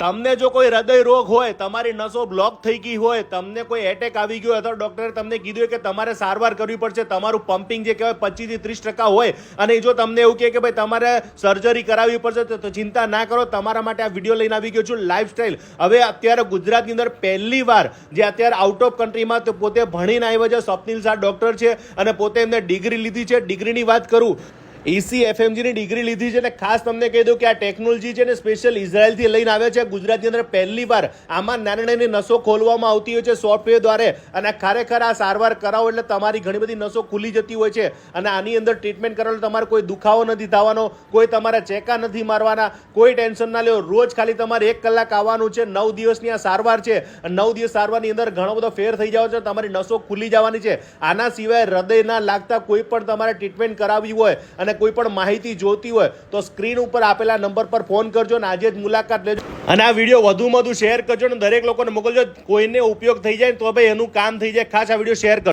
તમને જો કોઈ હૃદય રોગ હોય, તમારી નસો બ્લોક થઈ ગઈ હોય, તમને કોઈ એટેક આવી ગયો અથવા ડોક્ટરે તમને કીધું કે તમારે સારવાર કરવી પડશે. તમારું પમ્પિંગ જે કહેવાય, પચીસથી ત્રીસ ટકા હોય. અને જો તમને એવું કહે કે ભાઈ તમારે સર્જરી કરાવવી પડશે, તો ચિંતા ના કરો. તમારા માટે આ વીડિયો લઈને આવી ગયો છું લાઈફસ્ટાઈલ હવે અત્યારે ગુજરાતની અંદર પહેલી વાર જે અત્યારે આઉટ ઓફ કન્ટ્રીમાં તો પોતે ભણીને આવ્યા છે, સ્વપ્નિલ શાહ ડોક્ટર છે અને પોતે એમને ડિગ્રી લીધી છે. ડિગ્રીની વાત કરું ઈસી એફએમજીની ડિગ્રી લીધી છે અને ખાસ તમને કહી દઉં કે આ ટેકનોલોજી છે ને સ્પેશિયલ ઇઝરાયલથી લઈને આવે છે. ગુજરાતની અંદર પહેલી વાર આમાં નાની નાની નસો ખોલવામાં આવતી હોય છે સોફ્ટવેર દ્વારા અને ખરેખર આ સારવાર કરાવો એટલે તમારી ઘણી બધી નસો ખુલી જતી હોય છે અને આની અંદર ટ્રીટમેન્ટ કરાવો તમારે કોઈ દુખાવો નથી થવાનો, કોઈ તમારા ચેકા નથી મારવાના, કોઈ ટેન્શન ના લેવો. રોજ ખાલી તમારે એક કલાક આવવાનું છે. નવ દિવસની આ સારવાર છે. નવ દિવસ સારવારની અંદર ઘણો બધો ફેર થઈ જાવ છે. તમારી નસો ખુલી જવાની છે. આના સિવાય હૃદયના લાગતા કોઈ પણ તમારે ટ્રીટમેન્ટ કરાવવી હોય અને કોઈ પણ માહિતી જોતી હોય તો સ્ક્રીન ઉપર આપેલા નંબર પર ફોન કરજો અને આજે જ મુલાકાત લેજો. અને આ વીડિયો વધુમાં વધુ શેર કરજો અને દરેક લોકોને મોકલજો. કોઈને ઉપયોગ થઈ જાય તો ભાઈ એનું કામ થઈ જાય. ખાસ આ વીડિયો શેર કરજો.